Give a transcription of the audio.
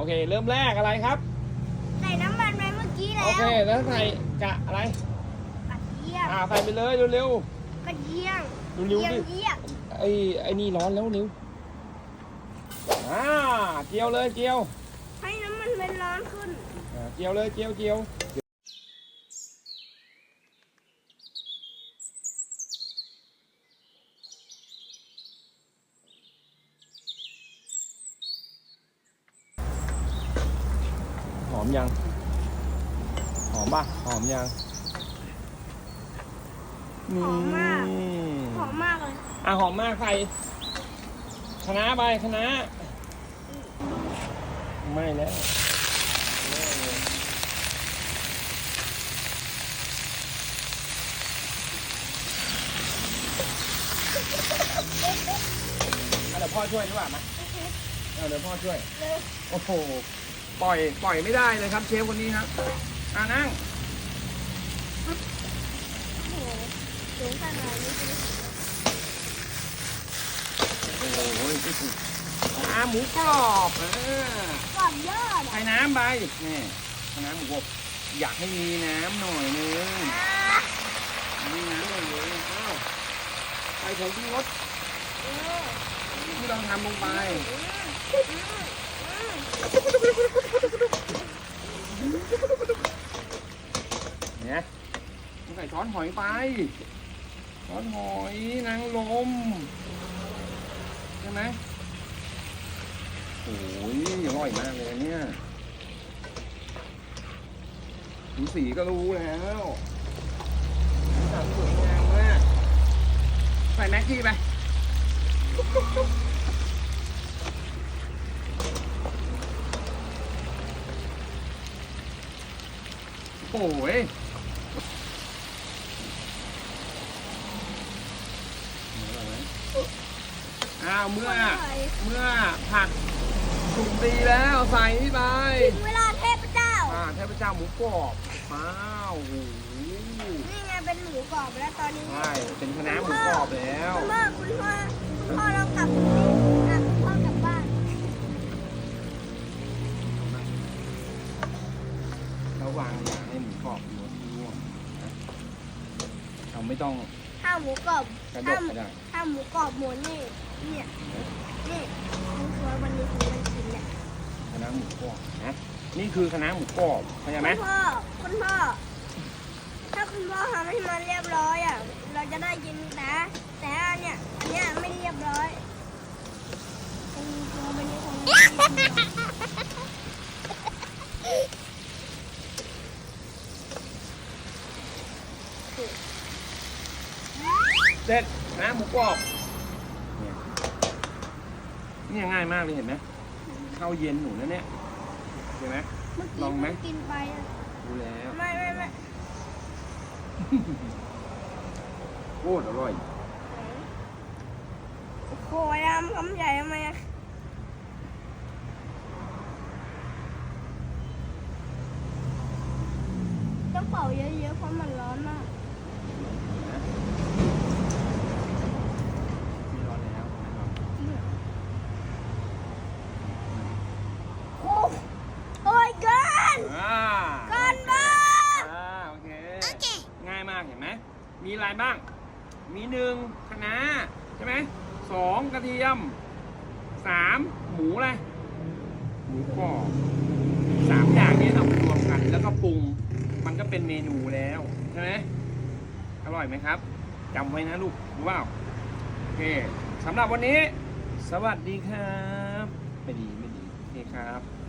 โอเค เริ่มแรกอะไรครับ ใส่น้ำมันไปเมื่อกี้แล้วโอเคแล้วใส่กะอะไรกระเทียมอ่าใส่ไปเลยเร็วกระเทียมๆเร็วๆดิเทียมไอ้ไอ้นี่ร้อนแล้วเร็วอ่าเจียวเลยเจียวให้น้ำมันมันร้อนขึ้นอ่าเจียวเลยเจียวเจียวห อมยัง หอมป่ะ หอมยังหอมมากนี่หอมมากเลย อะหอมมากใส่คะน้าไปคะน้าไม่แล้วอะเดี๋ยวพ่อช่วยดีกว่าไหมเอาเดี๋ยวพ่อช่วยเร็วโอ้โห ปล่อยปล่อยไม่ได้เลยครับ เชฟคนนี้ครับอ่านั่งโอ้โหสูงขนาดนี้เลยโอ้โหอ่าหมูกรอบอ่าก่อนยอดใส่น้ำไปนี่ใส่น้ำหมูกรอบอยากให้มีน้ำหน่อยนึงอ่ามีน้ำหน่อยนึงอ้าวใส่ผงชูรสเออที่เราทำลงไปอืมอืม เนี่ยใส่ช้อนหอยไป ช้อนหอยนางลม ใช่ไหมโอ้ยอร่อยมากเลยเนี่ยดูสีก็รู้แล้วสีสวยงามมาก ใส่แม็กกี้ไป โอ้ยอ้าวเมื่ออร่อยเมื่อผักสุกดีแล้วใส่นี่ไปถึงเวลาเทพเจ้า อ่าเทพเจ้าหมูกรอบว้าวโอ้โหนี่ไงเป็นหมูกรอบแล้วตอนนี้ใช่เป็นคณะน้าหมูกรอบแล้ว คุณพ่อคุณพ่อคุณพ่อเรากลับ ระวางอย่าให้หมูกรอบหมดร่วงนะเราไม่ต้องถ้าหมูกรอบกระดถ้ากก็ได้ถ้าหมูกรอบหมดนี่เนี่ยนี่คุณพ่อวันนี้คุณมันกินเนี่ยคณะน้าหมูกรอบนะนี่คือคณะน้าหมูกรอบเข้าใจไหมคุณพ่อคุณพ่อ ถ้าคุณพ่อทำให้มันเรียบร้อยอะเราจะได้กินนะแต่อันเนี่ยอันเนี้ยไม่เรียบร้อยคุณพ่อวันนี้คงไม่ได้กินหรอก เสร็จคณะน้าหมูกรอบเนี่ยเนี่ยง่ายมากเลยเห็นไหมข้าวเย็นหนูนะเนี่ยเห็นไหม เมื่อกี้ลองไหม เพิ่กินไปอะรู้แล้วไม่ไม่ไม่โคตรอร่อยโอ้ยทำคำใหญ่ทำไมอะต้องเป่าเยอะๆเพราะมันร้อนมาก นะมีร้อนแล้วนะครับ โอ้โอ้ยเกิน อ่า เกินมาก อ่าโอเค ง่ายมากเห็นไหม มี อะไรบ้าง มีหนึ่งคะน้าใช่ไหมสองกระเทียมสามหมูอะไรหมูกรอบสามอย่างนี้เรามารวมกัน แล้วก็ปรุงมันก็เป็นเมนูแล้วใช่ไหมอร่อยไหมครับจำไว้นะลูกรู้เปล่าโอเคสำหรับวันนี้ สวัสดีครับ ไม่ดีไม่ดีโอเคครับ